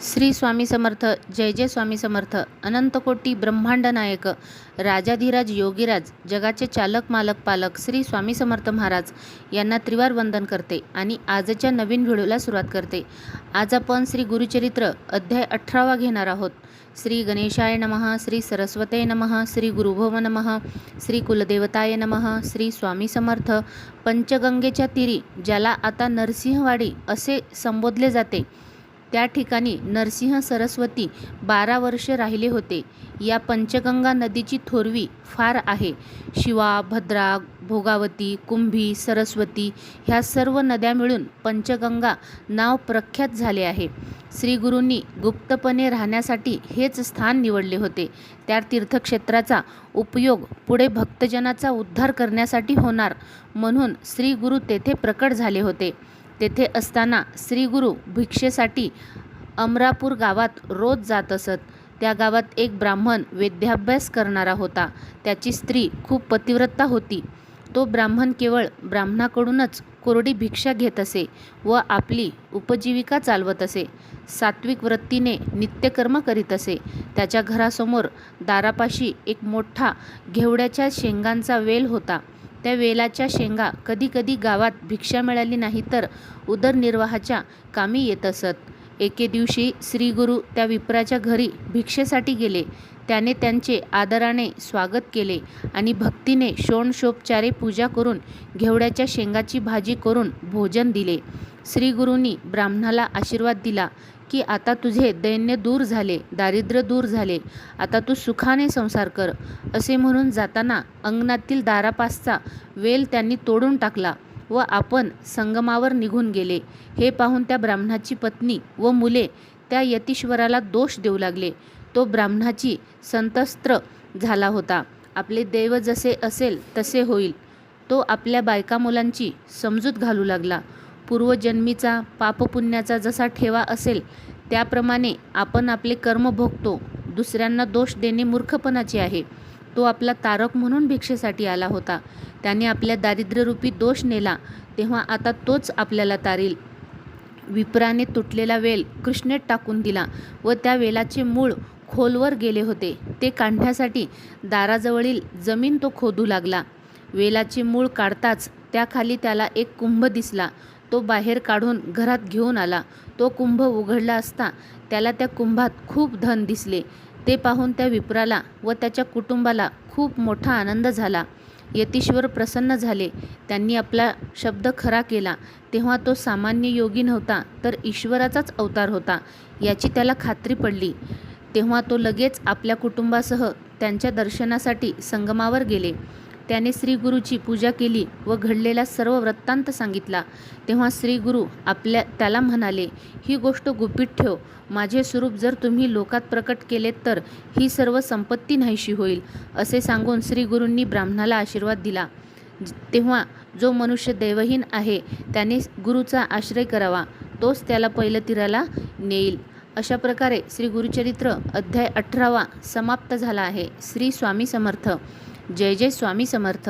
श्री स्वामी समर्थ जय जय स्वामी समर्थ अनंतकोटी ब्रह्मांड नायक राजाधिराज योगीराज जगाचे चालक मालक पालक श्री स्वामी समर्थ महाराज यांना त्रिवार वंदन करते आणि आजच्या नवीन व्हिडिओला सुरुवात करते. आज आपण श्री गुरुचरित्र अध्याय अठरावा घेणार आहोत. श्री गणेशाय नमः श्री सरस्वते नमः श्री गुरुभव नमः श्री कुलदेवताय नमः श्री स्वामी समर्थ पंचगंगेच्या तीरी ज्याला आता नरसिंहवाडी असे संबोधले जाते. त्या ठिकाणी नरसिंह सरस्वती बारा वर्षे राहिले होते. या पंचगंगा नदीची थोरवी फार आहे. शिवा भद्रा भोगावती कुंभी सरस्वती ह्या सर्व नद्या मिळून पंचगंगा नाव प्रख्यात झाले आहे. श्रीगुरूंनी गुप्तपणे राहण्यासाठी हेच स्थान निवडले होते. त्या तीर्थक्षेत्राचा उपयोग पुढे भक्तजनाचा उद्धार करण्यासाठी होणार म्हणून श्रीगुरू तेथे प्रकट झाले होते. तेथे असताना श्रीगुरू भिक्षेसाठी अमरापूर गावात रोज जात असत. त्या गावात एक ब्राह्मण वेद्याभ्यास करणारा होता. त्याची स्त्री खूप पतिव्रता होती. तो ब्राह्मण केवळ ब्राह्मणाकडूनच कोरडी भिक्षा घेत असे व आपली उपजीविका चालवत असे. सात्विक वृत्तीने नित्यकर्म करीत असे. त्याच्या घरासमोर दारापाशी एक मोठा घेवड्याच्या शेंगांचा वेल होता. त्या वेलाच्या शेंगा कधीकधी गावात भिक्षा मिळाली नाही तर उदरनिर्वाहाच्या कामी येत असत. एके दिवशी श्रीगुरू त्या विप्राच्या घरी भिक्षेसाठी गेले. त्याने त्यांचे आदराने स्वागत केले आणि भक्तीने शोणशोपचारे पूजा करून घेवड्याच्या शेंगाची भाजी करून भोजन दिले. श्रीगुरूंनी ब्राह्मणाला आशीर्वाद दिला. की आता तुझे दैन्य दूर झाले दारिद्र्य दूर झाले आता तू सुखाने संसार कर असे म्हणून जाताना अंगणातील दारापासचा वेल त्यांनी तोडून टाकला व आपण संगमावर निघून गेले. हे पाहून त्या ब्राह्मणाची पत्नी व मुले त्या यतीश्वराला दोष देऊ लागले. तो ब्राह्मणाची संतस्त्र झाला होता. आपले देव जसे असेल तसे होईल. तो आपल्या बायका मुलांची समजूत घालू लागला. पूर्वजन्मीचा पापपुण्याचा जसा ठेवा असेल त्याप्रमाणे आपण आपले कर्म भोगतो. दुसऱ्यांना दोष देणे मूर्खपणाचे आहे. तो आपला तारक म्हणून भिक्षेसाठी आला होता. त्याने आपल्या दारिद्र्यरूपी दोष नेला तेव्हा आता तोच आपल्याला तारील. विप्राने तुटलेला वेल कृष्णेत टाकून दिला व त्या वेलाचे मूळ खोलवर गेले होते. ते काढण्यासाठी दाराजवळील जमीन तो खोदू लागला. वेलाचे मूळ काढताच त्याखाली त्याला एक कुंभ दिसला. तो बाहेर काढून घरात घेऊन आला. तो कुंभ उघडला असता त्याला त्या कुंभात खूप धन दिसले. ते पाहून त्या विप्राला व त्याच्या कुटुंबाला खूप मोठा आनंद झाला. यतीश्वर प्रसन्न झाले. त्यांनी आपला शब्द खरा केला. तेव्हा तो सामान्य योगी नव्हता तर ईश्वराचाच अवतार होता याची त्याला खात्री पडली. तेव्हा तो लगेच आपल्या कुटुंबासह त्यांच्या दर्शनासाठी संगमावर गेले. त्याने श्रीगुरूची पूजा केली व घडलेला सर्व वृत्तांत सांगितला. तेव्हा श्रीगुरू आपल्या त्याला म्हणाले ही गोष्ट गुपित ठेव. माझे स्वरूप जर तुम्ही लोकात प्रकट केलेत तर ही सर्व संपत्ती नाहीशी होईल असे सांगून श्रीगुरूंनी ब्राह्मणाला आशीर्वाद दिला. तेव्हा जो मनुष्य दैवहीन आहे त्याने गुरुचा आश्रय करावा. तोच त्याला पहिलं तीराला नेईल. अशा प्रकारे श्री गुरुचरित्र अध्याय अठरावा समाप्त झाला आहे. श्री स्वामी समर्थ. जय जय स्वामी समर्थ.